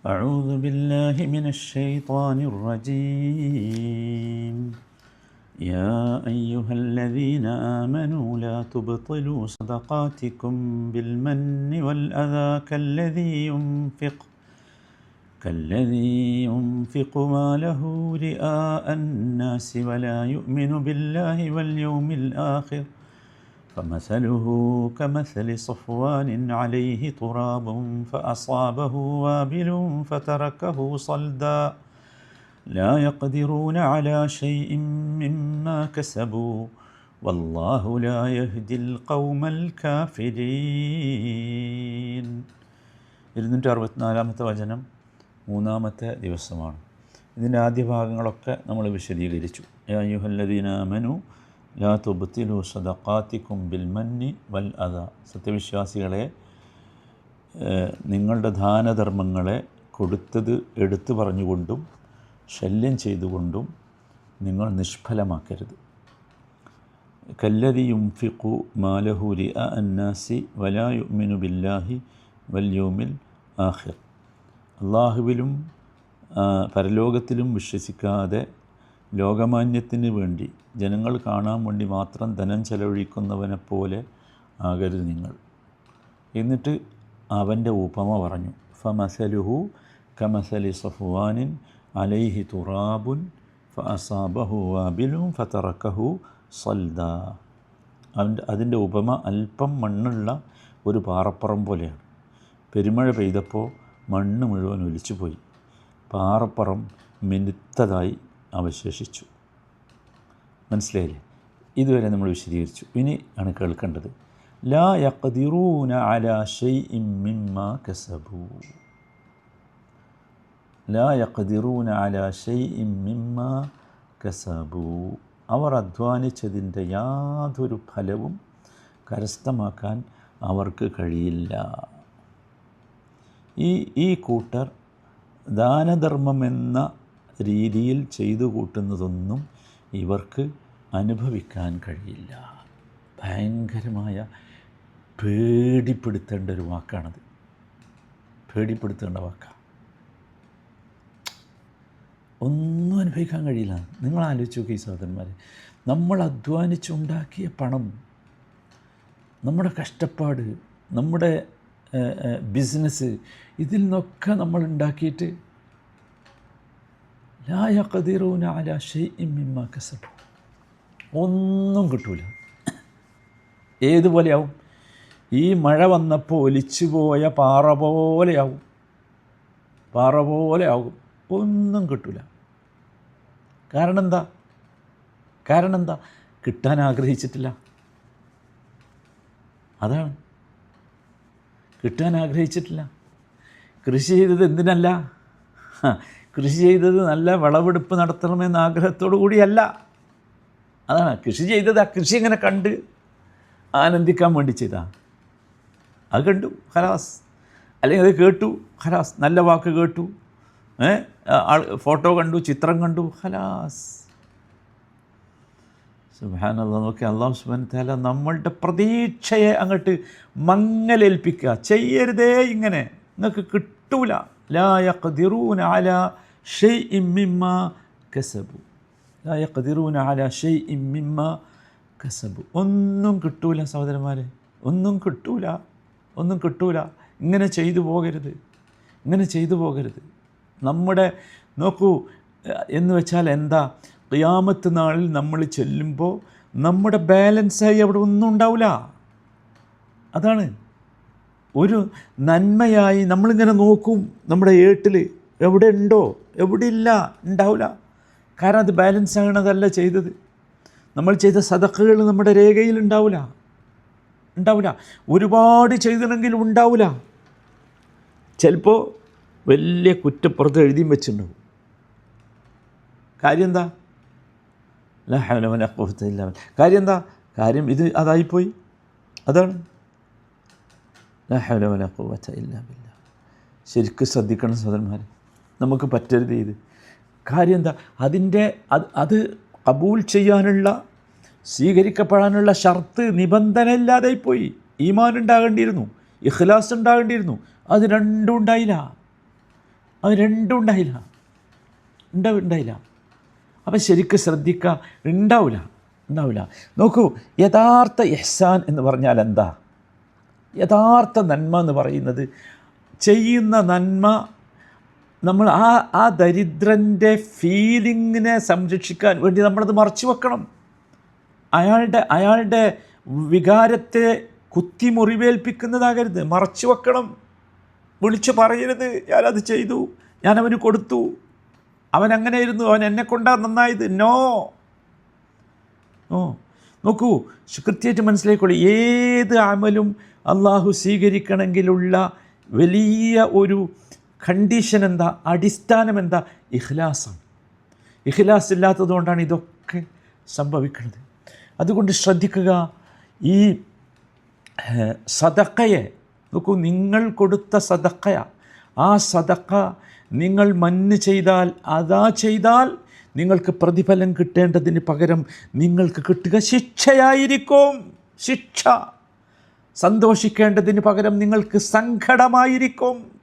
أعوذ بالله من الشيطان الرجيم. يا أيها الذين آمنوا لا تبطلوا صدقاتكم بالمن والأذى كالذي ينفق كالذي ينفق ماله رئاء الناس ولا يؤمن بالله واليوم الآخر فمثله كمثل صفوان عليه تراب فأصابه وابل فتركه صلدا لا يقدرون على شيء مما كسبوا والله لا يهدي القوم الكافرين ഇരുന്നൂറ്റി അറുപത്തിനാലാമത്തെ വചനം മൂന്നാമത്തെ ദിവസമാണ് ഇതിൻ്റെ ആദ്യ ഭാഗങ്ങളൊക്കെ നമ്മൾ വിശദീകരിച്ചു യായുഹല്ലദീന മനു ലാ തുബത്തിലു സദഖാത്തിക്കും ബിൽമന്നി വൽ അദ. സത്യവിശ്വാസികളെ നിങ്ങളുടെ ദാനധർമ്മങ്ങളെ കൊടുത്തത് എടുത്തു പറഞ്ഞുകൊണ്ടും ശല്യം ചെയ്തുകൊണ്ടും നിങ്ങൾ നിഷ്ഫലമാക്കരുത്. കല്ലതി യുംഫിഖു അ അന്നാസി വലാ യുമിനു ബില്ലാഹി വല്യോമിൽ ആഹിർ അള്ളാഹുവിലും പരലോകത്തിലും വിശ്വസിക്കാതെ ലോകമാന്യത്തിന് വേണ്ടി ജനങ്ങൾ കാണാൻ വേണ്ടി മാത്രം ധനം ചെലവഴിക്കുന്നവനെ പോലെ ആകരുത് നിങ്ങൾ. എന്നിട്ട് അവന്റെ ഉപമ പറഞ്ഞു. ഫമസലുഹു കമസലി സഫുവാനിൻ അലൈഹി തുറാബുൻ ഫസാബഹു വാബിലും ഫതറക്കഹു സൽദ. അവന്റെ അതിന്റെ ഉപമ അല്പം മണ്ണുള്ള ഒരു പാറപ്പുറം പോലെയാണ്. പെരുമഴ പെയ്തപ്പോൾ മണ്ണ് മുഴുവൻ ഒലിച്ചു പോയി പാറപ്പുറം മിനുത്തതായി അവശേഷിച്ചു. മനസ്സിലായില്ലേ? ഇതുവരെ നമ്മൾ വിശദീകരിച്ചു. ഇനി ആണ് കേൾക്കേണ്ടത്. ലാ യഖദിറൂന അലാ ഷൈഇൻ മിമ്മാ കസബൂ. ലാ യഖദിറൂന അലാ ഷൈഇൻ മിമ്മാ കസബൂ. അവർ അധ്വാനിച്ചതിന്റെ യാതൊരു ഫലവും കരസ്ഥമാക്കാൻ അവർക്ക് കഴിയില്ല. ഈ ഈ കൂട്ടർ ദാനധർമ്മമെന്ന രീതിയിൽ ചെയ്തു കൂട്ടുന്നതൊന്നും ഇവർക്ക് അനുഭവിക്കാൻ കഴിയില്ല. ഭയങ്കരമായ പേടിപ്പെടുത്തേണ്ട ഒരു വാക്കാണത്. പേടിപ്പെടുത്തേണ്ട വാക്കാണ് ഒന്നും അനുഭവിക്കാൻ കഴിയില്ല. നിങ്ങൾ ആലോചിച്ച് നോക്കി സഹോദരന്മാരെ. നമ്മൾ അധ്വാനിച്ചുണ്ടാക്കിയ പണം നമ്മുടെ കഷ്ടപ്പാട് നമ്മുടെ ബിസിനസ് ഇതിൽ നിന്നൊക്കെ നമ്മൾ ഉണ്ടാക്കിയിട്ട് ഒന്നും കിട്ടൂല. ഏതുപോലെയാവും ഈ മഴ വന്നപ്പോൾ ഒലിച്ചു പോയ പാറ പോലെയാവും. പാറ പോലെ ആകും ഒന്നും കിട്ടൂല. കാരണം എന്താ കാരണം എന്താ കിട്ടാൻ ആഗ്രഹിച്ചിട്ടില്ല. അതാണ്. കിട്ടാൻ ആഗ്രഹിച്ചിട്ടില്ല. കൃഷി ചെയ്തത് എന്തിനല്ല? കൃഷി ചെയ്തത് നല്ല വിളവെടുപ്പ് നടത്തണമെന്ന ആഗ്രഹത്തോടു കൂടിയല്ല. അതാണ് കൃഷി ചെയ്തത് ആ കൃഷി ഇങ്ങനെ കണ്ട് ആനന്ദിക്കാൻ വേണ്ടി ചെയ്താ അത് കണ്ടു ഹലാസ് അല്ലെങ്കിൽ അത് കേട്ടു ഹലാസ് നല്ല വാക്ക് കേട്ടു ആൾ ഫോട്ടോ കണ്ടു ചിത്രം കണ്ടു ഹലാസ് സുബാനല്ല നോക്കി അള്ളാഹു സുബാൻ താല നമ്മളുടെ പ്രതീക്ഷയെ അങ്ങോട്ട് മങ്ങലേൽപ്പിക്കുക. ചെയ്യരുതേ ഇങ്ങനെ. നിങ്ങൾക്ക് കിട്ടൂല. ലാ യഖ്ദിറൂന ഷൈഇൻ മിമ്മ കസബു ലാ യഖദിറൂന അല ഷൈഇൻ മിമ്മ കസബു ഒന്നും കിട്ടൂല സഹോദരന്മാരെ. ഒന്നും കിട്ടൂല. ഒന്നും കിട്ടൂല. ഇങ്ങനെ ചെയ്തു പോകരുത്. ഇങ്ങനെ ചെയ്തു പോകരുത്. നമ്മുടെ നോക്കൂ എന്ന് വെച്ചാൽ എന്താ? ഖിയാമത്ത് നാളിൽ നമ്മൾ ചെല്ലുമ്പോൾ നമ്മുടെ ബാലൻസായി അവിടെ ഒന്നും ഉണ്ടാവില്ല. അതാണ്. ഒരു നന്മയായി നമ്മളിങ്ങനെ നോക്കും നമ്മുടെ ഏട്ടിൽ എവിടെ ഉണ്ടോ എവിടെ ഇല്ല ഉണ്ടാവില്ല കാരണം അത് ബാലൻസ് ആകണതല്ല ചെയ്തത്. നമ്മൾ ചെയ്ത സതക്കുകൾ നമ്മുടെ രേഖയിൽ ഉണ്ടാവില്ല ഉണ്ടാവില്ല ഒരുപാട് ചെയ്തിട്ടെങ്കിലും ഉണ്ടാവില്ല ചിലപ്പോൾ വലിയ കുറ്റപ്പുറത്ത് എഴുതിയും വെച്ചിട്ടുണ്ടാവും. കാര്യം എന്താ? ലാ ഹൗല ഇല്ലാ ബില്ലാ. കാര്യം എന്താ? കാര്യം ഇത് അതായിപ്പോയി. അതാണ്. ഇല്ലാ. ശരിക്കും ശ്രദ്ധിക്കണം സഹോദരന്മാരെ. നമുക്ക് പറ്റരുത് ഇത്. കാര്യം എന്താ? അതിന്റെ അത് അത് കബൂൽ ചെയ്യാനുള്ള സ്വീകരിക്കപ്പെടാനുള്ള ഷർത്ത് നിബന്ധന ഇല്ലാതായിപ്പോയി ഈമാൻ ഉണ്ടാകേണ്ടിയിരുന്നു ഇഖ്ലാസ് ഉണ്ടാകേണ്ടിയിരുന്നു അത് രണ്ടും ഉണ്ടായില്ല. അത് രണ്ടും ഉണ്ടായില്ല. ഉണ്ടാവും ഉണ്ടായില്ല. അപ്പം ശരിക്കും ശ്രദ്ധിക്കുക ഉണ്ടാവില്ല ഉണ്ടാവില്ല നോക്കൂ യഥാർത്ഥ എഹ്സാൻ എന്ന് പറഞ്ഞാൽ എന്താ? യഥാർത്ഥ നന്മ എന്ന് പറയുന്നത് ചെയ്യുന്ന നന്മ നമ്മൾ ആ ആ ദരിദ്രന്റെ ഫീലിങ്ങിനെ സംരക്ഷിക്കാൻ വേണ്ടി നമ്മളത് മറച്ചു വെക്കണം. അയാളുടെ അയാളുടെ വികാരത്തെ കുത്തി മുറിവേൽപ്പിക്കുന്നതാകരുത് മറച്ചു വെക്കണം. വിളിച്ചു പറയരുത്. ഞാനത് ചെയ്തു. ഞാനവന് കൊടുത്തു. അവൻ അങ്ങനെയായിരുന്നു. അവൻ എന്നെ കൊണ്ടാ നന്നായത്. നോ. ഓ നോക്കൂ കൃത്യമായിട്ട് മനസ്സിലായിക്കോളൂ. ഏത് അമലും അള്ളാഹു സ്വീകരിക്കണമെങ്കിലുള്ള വലിയ ഒരു കണ്ടീഷൻ എന്താ? അടിസ്ഥാനം എന്താ? ഇഖ്ലാസാണ്. ഇഖ്ലാസ് ഇല്ലാത്തതുകൊണ്ടാണ് ഇതൊക്കെ സംഭവിക്കുന്നത്. അതുകൊണ്ട് ശ്രദ്ധിക്കുക ഈ സതക്കയെ നോക്കൂ നിങ്ങൾ കൊടുത്ത സദക്കയ ആ സദക്ക നിങ്ങൾ മഞ്ഞ് ചെയ്താൽ അതാ ചെയ്താൽ നിങ്ങൾക്ക് പ്രതിഫലം കിട്ടേണ്ടതിന് പകരം നിങ്ങൾക്ക് കിട്ടുക ശിക്ഷയായിരിക്കും. ശിക്ഷ. സന്തോഷിക്കേണ്ടതിന് പകരം നിങ്ങൾക്ക് സങ്കടമായിരിക്കും.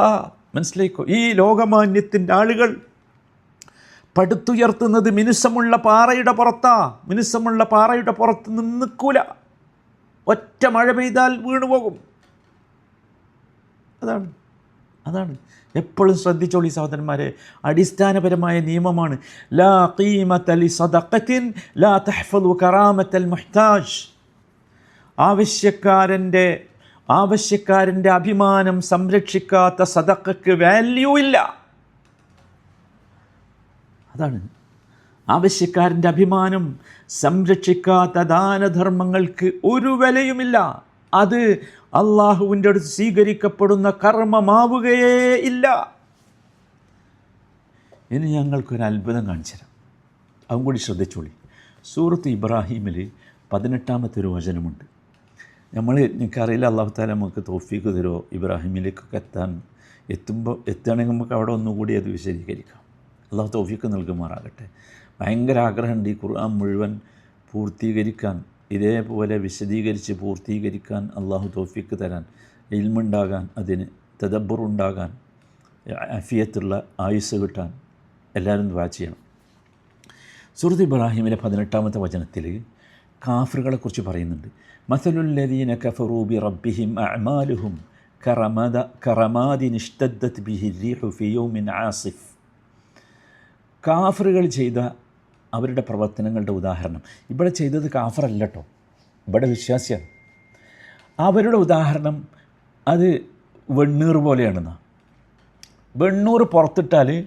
ആ മനസ്സിലേക്കോ ഈ ലോകമാന്യത്തിന്റെ ആളുകൾ പടുത്തുയർത്തുന്നത് മിനുസമുള്ള പാറയുടെ പുറത്താ. മിനുസമുള്ള പാറയുടെ പുറത്ത് നിന്നിക്കൂല. ഒറ്റ മഴ പെയ്താൽ വീണുപോകും അതാണ്. അതാണ്. എപ്പോഴും ശ്രദ്ധിച്ചോളി സഹോദരന്മാരെ. അടിസ്ഥാനപരമായ നിയമമാണ്. ലാ ഖീമത്തലി സദഖത്തിൻ ലാ തഹ്ഫദു കറാമത്തൽ മുഹ്താജ്. ആവശ്യക്കാരന്റെ ആവശ്യക്കാരന്റെ അഭിമാനം സംരക്ഷിക്കാത്ത സദക്കക്ക് വാല്യൂ ഇല്ല. അതാണ്. ആവശ്യക്കാരന്റെ അഭിമാനം സംരക്ഷിക്കാത്ത ദാനധർമ്മങ്ങൾക്ക് ഒരു വിലയുമില്ല. അത് അള്ളാഹുവിന്റെ അടുത്ത് സ്വീകരിക്കപ്പെടുന്ന കർമ്മമാവുകയേ ഇല്ല. ഇനി ഞങ്ങൾക്കൊരു അത്ഭുതം കാണിച്ചു തരാം. അതും കൂടി ശ്രദ്ധിച്ചോളി. സൂറത്ത് ഇബ്രാഹിമിൽ പതിനെട്ടാമത്തെ ഒരു വചനമുണ്ട്. നമ്മൾ എനിക്കറിയില്ല അള്ളാഹു താല നമുക്ക് തോഫീക്ക് തരുമോ ഇബ്രാഹിമിലേക്കൊക്കെ എത്താൻ എത്തുമ്പോൾ എത്തുകയാണെങ്കിൽ നമുക്ക് അവിടെ ഒന്നുകൂടി അത് വിശദീകരിക്കാം. അള്ളാഹു തോഫീക്ക് നൽകുമാറാകട്ടെ. ഭയങ്കര ആഗ്രഹമുണ്ട് ഈ ഖുർആൻ മുഴുവൻ പൂർത്തീകരിക്കാൻ ഇതേപോലെ വിശദീകരിച്ച് പൂർത്തീകരിക്കാൻ അള്ളാഹു തോഫീക്ക് തരാൻ ഇൽമുണ്ടാകാൻ അതിന് തദബ്ബറുണ്ടാകാൻ അഫിയത്തുള്ള ആയുസ് കിട്ടാൻ എല്ലാവരും ദ്വാ ചെയ്യണം. സുഹൃത്ത് ഇബ്രാഹിമിലെ പതിനെട്ടാമത്തെ വചനത്തിൽ കാഫറുകളെക്കുറിച്ച് പറയുന്നുണ്ട്. മസലുല്ലദീന കഫറൂബി റബ്ബിഹിം അഅമാലുഹും കറമദ കറമാദി ഇഷ്തദ്ദത് ബിഹി റീഹു ഫി ആസിഫ്. കാഫറുകൾ ചെയ്ത അവരുടെ പ്രവർത്തനങ്ങളുടെ ഉദാഹരണം. ഇവിടെ ചെയ്തത് കാഫറല്ല കേട്ടോ ഇവിടെ വിശ്വാസിയാണ്. അവരുടെ ഉദാഹരണം അത് വെണ്ണീർ പോലെയാണെന്ന. വെണ്ണൂർ പുറത്തിട്ടാൽ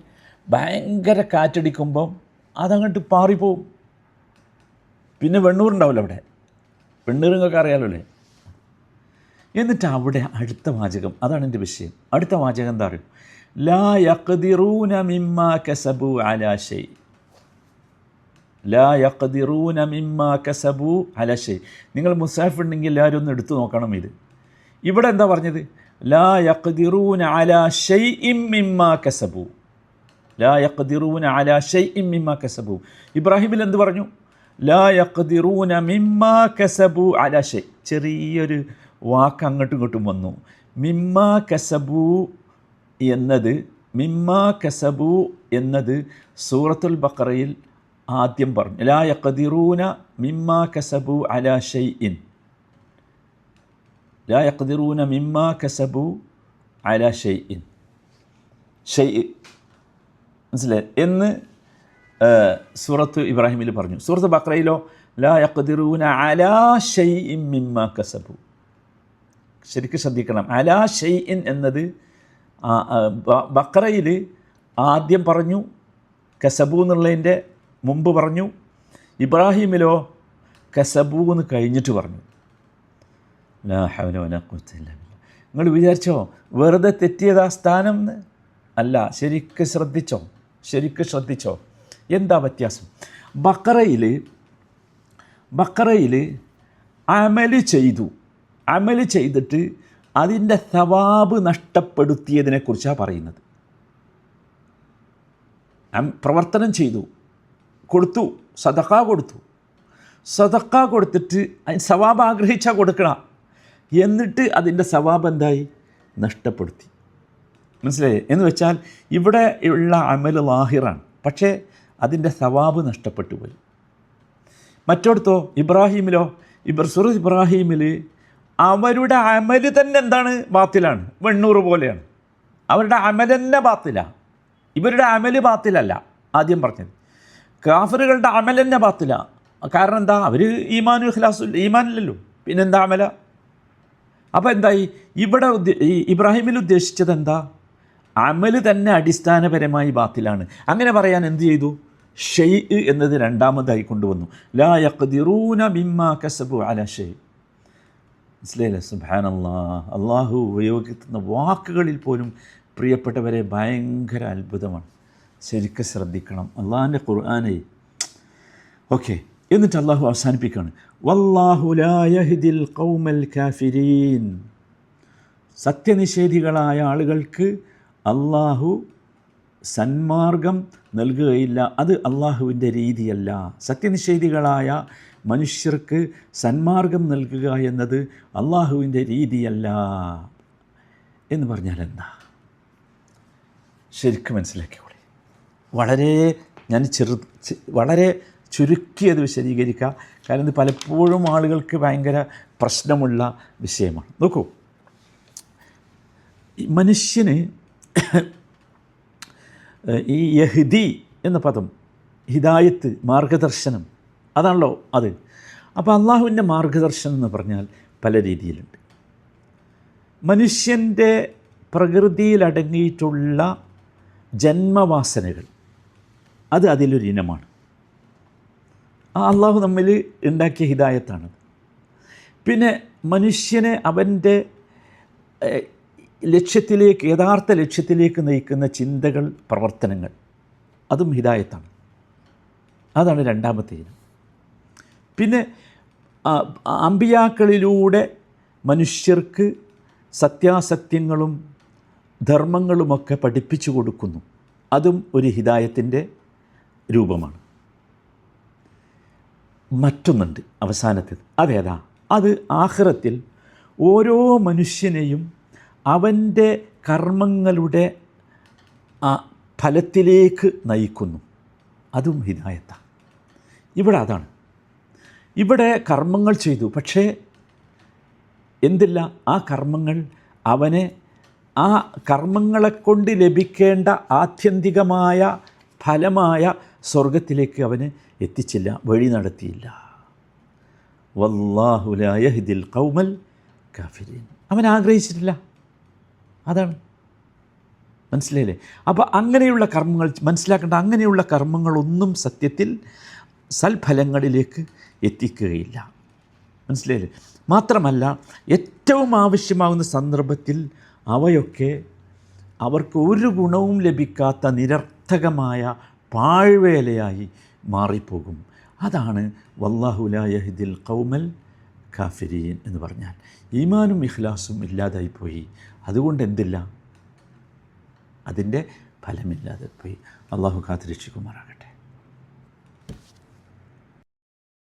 ഭയങ്കര കാറ്റടിക്കുമ്പം അതങ്ങോട്ട് പാറിപ്പോവും. പിന്നെ വെണ്ണൂറുണ്ടാവില്ല അവിടെ? വെണ്ണൂർ നിങ്ങൾക്ക് അറിയാലോ അല്ലേ? എന്നിട്ട് അവിടെ അടുത്ത വാചകം അതാണ് എന്റെ വിഷയം. അടുത്ത വാചകം എന്താ അറിയും? ലാ യഖ്ദിറൂന മിമ്മാ കസബു അലാശൈ ലാ യഖ്ദിറൂന മിമ്മാ കസബു അലാശൈ നിങ്ങൾ മുസാഫ് ഉണ്ടെങ്കിൽ എല്ലാവരും ഒന്ന് എടുത്തു നോക്കണം ഇത്. ഇവിടെ എന്താ പറഞ്ഞത്? ലാ യഖ്ദിറൂന അലാ ഇം മിമ്മാ കസബു. ലാ യഖ്ദിറൂന അലാ ഇം മിമ്മാ കസബു. ഇബ്രാഹിമിൽ എന്ത് പറഞ്ഞു? ലാ യഖ്ദിറൂന മിമ്മ കസബു അലാ ഷൈ. ചെറിയൊരു വാക്ക് അങ്ങോട്ടും ഇങ്ങോട്ടും വന്നു. മിമ്മ കസബു എന്നത് മിമ്മ കസബു എന്നത് സൂറത്തുൽ ബക്കറയിൽ ആദ്യം പറഞ്ഞു. ലാ യഖ്ദിറൂന മിമ്മ കസബു അലാ ഇൻ ലാ യഖ്ദിറൂന മിമ്മ കസബു അലാ ഇൻ ഷെയ് മനസ്സിലായി? എന്ന് സൂറത്ത് ഇബ്രാഹിമിൽ പറഞ്ഞു. സൂറത്ത് ബക്രയിലോ ലാ യഖ്ദിറൂന അലാ മിമ്മ കസബു. ശരിക്കും ശ്രദ്ധിക്കണം. അലാ ഷെയ്ഇൻ എന്നത് ആ, ആ, ബക്രയിൽ ആദ്യം പറഞ്ഞു കസബു എന്നുള്ളതിന്റെ മുമ്പ് പറഞ്ഞു ഇബ്രാഹിമിലോ കസബു എന്ന് കഴിഞ്ഞിട്ട് പറഞ്ഞു. നിങ്ങൾ വിചാരിച്ചോ വെറുതെ തെറ്റിയതാ സ്ഥാനം അല്ല ശരിക്ക് ശ്രദ്ധിച്ചോ ശരിക്ക് ശ്രദ്ധിച്ചോ. എന്താ വ്യത്യാസം? ബക്കറയിൽ ബക്കറയിൽ അമൽ ചെയ്തു. അമൽ ചെയ്തിട്ട് അതിന്റെ സവാബ് നഷ്ടപ്പെടുത്തിയതിനെക്കുറിച്ചാണ് പറയുന്നത്. പ്രവർത്തനം ചെയ്തു. കൊടുത്തു. സദക്ക കൊടുത്തു. സദക്ക കൊടുത്തിട്ട് അതിന് സവാബ് ആഗ്രഹിച്ചാൽ കൊടുക്കണം. എന്നിട്ട് അതിന്റെ സവാബ് എന്തായി? നഷ്ടപ്പെടുത്തി. മനസ്സിലായി? എന്ന് വെച്ചാൽ ഇവിടെ ഉള്ള അമൽ ലാഹിറാണ്. പക്ഷേ അതിന്റെ സവാബ് നഷ്ടപ്പെട്ടു പോയി മറ്റോടത്തോ ഇബ്രാഹീമിലോ ഇബ്ര സുറു ഇബ്രാഹീമിൽ അവരുടെ അമൽ തന്നെ എന്താണ്? ബാത്തിലാണ്. വെണ്ണൂറ് പോലെയാണ്. അവരുടെ അമൽ തന്നെ ബാത്തിലാണ് ഇവരുടെ അമൽ ബാത്തിലല്ല ആദ്യം പറഞ്ഞത്. കാഫറുകളുടെ അമൽ തന്നെ ബാത്തില. കാരണം എന്താ? അവർ ഈമാനു ഖിലാസു ഈമാനില്ലല്ലോ. പിന്നെന്താ അമല? അപ്പോൾ എന്തായി ഇവിടെ ഈ ഇബ്രാഹിമിൽ ഉദ്ദേശിച്ചത് എന്താ? അമൽ തന്നെ അടിസ്ഥാനപരമായി ബാത്തിലാണ്. അങ്ങനെ പറയാൻ എന്ത് ചെയ്തു? ഷെയ് എന്നത് രണ്ടാമതായി കൊണ്ടുവന്നു. ലാ യഖ്ദിറൂന കസബു അല ഷെയ്. മനസ്സിലായില്ലേ? സുബാനല്ലാ അള്ളാഹു ഉപയോഗിക്കുന്ന വാക്കുകളിൽ പോലും പ്രിയപ്പെട്ടവരെ ഭയങ്കര അത്ഭുതമാണ്. ശരിക്കും ശ്രദ്ധിക്കണം. അള്ളാഹിന്റെ ഖുർആാനെ. ഓക്കെ. എന്നിട്ട് അള്ളാഹു അവസാനിപ്പിക്കുകയാണ്. വല്ലാഹു ലാ യഹ്ദിൽ ഖൗമൽ കാഫിരീൻ. സത്യനിഷേധികളായ ആളുകൾക്ക് അള്ളാഹു സന്മാർഗം നൽകുകയില്ല. അത് അള്ളാഹുവിന്റെ രീതിയല്ല. സത്യനിഷേധികളായ മനുഷ്യർക്ക് സന്മാർഗം നൽകുക എന്നത് അള്ളാഹുവിന്റെ രീതിയല്ല. എന്ന് പറഞ്ഞാൽ എന്താ? ശരിക്കും മനസ്സിലാക്കിയോളി വളരെ ഞാൻ ചെറു വളരെ ചുരുക്കി അത് വിശദീകരിക്കുക കാരണം ഇത് പലപ്പോഴും ആളുകൾക്ക് ഭയങ്കര പ്രശ്നമുള്ള വിഷയമാണ്. നോക്കൂ. മനുഷ്യന് ഈ യഹ്ദി എന്ന പദം ഹിദായത്ത് മാർഗദർശനം അതാണല്ലോ അത്. അപ്പോൾ അള്ളാഹുവിന്റെ മാർഗദർശനം എന്ന് പറഞ്ഞാൽ പല രീതിയിലുണ്ട്. മനുഷ്യന്റെ പ്രകൃതിയിലടങ്ങിയിട്ടുള്ള ജന്മവാസനകൾ അത് അതിലൊരു ഇനമാണ്. ആ അള്ളാഹു നമ്മിൽ ഉണ്ടാക്കിയ ഹിദായത്താണ് പിന്നെ മനുഷ്യനെ അവന്റെ ലക്ഷ്യത്തിലേക്ക് യഥാർത്ഥ ലക്ഷ്യത്തിലേക്ക് നയിക്കുന്ന ചിന്തകൾ പ്രവർത്തനങ്ങൾ. അതും ഹിദായത്താണ്. അതാണ് രണ്ടാമത്തെ ഇനം. പിന്നെ അമ്പിയാക്കളിലൂടെ മനുഷ്യർക്ക് സത്യാസത്യങ്ങളും ധർമ്മങ്ങളുമൊക്കെ പഠിപ്പിച്ചു കൊടുക്കുന്നു. അതും ഒരു ഹിദായത്തിന്റെ രൂപമാണ്. മറ്റൊന്നുണ്ട് അവസാനത്തേത്. അതേതാ? അത് ആഹ്റത്തിൽ ഓരോ മനുഷ്യനെയും അവന്റെ കർമ്മങ്ങളുടെ ആ ഫലത്തിലേക്ക് നയിക്കുന്നു. അതും ഹിദായത്താണ് ഇവിടെ അതാണ്. ഇവിടെ കർമ്മങ്ങൾ ചെയ്തു. പക്ഷേ എന്തില്ല? ആ കർമ്മങ്ങൾ അവനെ ആ കർമ്മങ്ങളെ കൊണ്ട് ലഭിക്കേണ്ട ആത്യന്തികമായ ഫലമായ സ്വർഗത്തിലേക്ക് അവന് എത്തിച്ചില്ല. വഴി നടത്തിയില്ല. വല്ലാഹുലായ ഹിദിൽ കൗമൽ കാഫിരീൻ. അവൻ ആഗ്രഹിച്ചിട്ടില്ല. അതാണ്. മനസ്സിലായില്ലേ? അപ്പോൾ അങ്ങനെയുള്ള കർമ്മങ്ങൾ മനസ്സിലാക്കേണ്ട അങ്ങനെയുള്ള കർമ്മങ്ങളൊന്നും സത്യത്തിൽ സൽഫലങ്ങളിലേക്ക് എത്തിക്കുകയില്ല. മനസ്സിലായില്ലേ? മാത്രമല്ല ഏറ്റവും ആവശ്യമാകുന്ന സന്ദർഭത്തിൽ അവയൊക്കെ അവർക്ക് ഒരു ഗുണവും ലഭിക്കാത്ത നിരർത്ഥകമായ പാഴ്വേലയായി മാറിപ്പോകും. അതാണ് വല്ലാഹുലായഹിദിൽ കൗമൽ കാഫിരീൻ എന്ന് പറഞ്ഞാൽ. ഈമാനും ഇഖ്ലാസും ഇല്ലാതായിപ്പോയി അതുകൊണ്ട് എന്തില്ല അതിന്റെ ഫലമില്ലാതെ പോയി. അള്ളാഹു കാത്തിരക്ഷിക്കുമാറാകട്ടെ.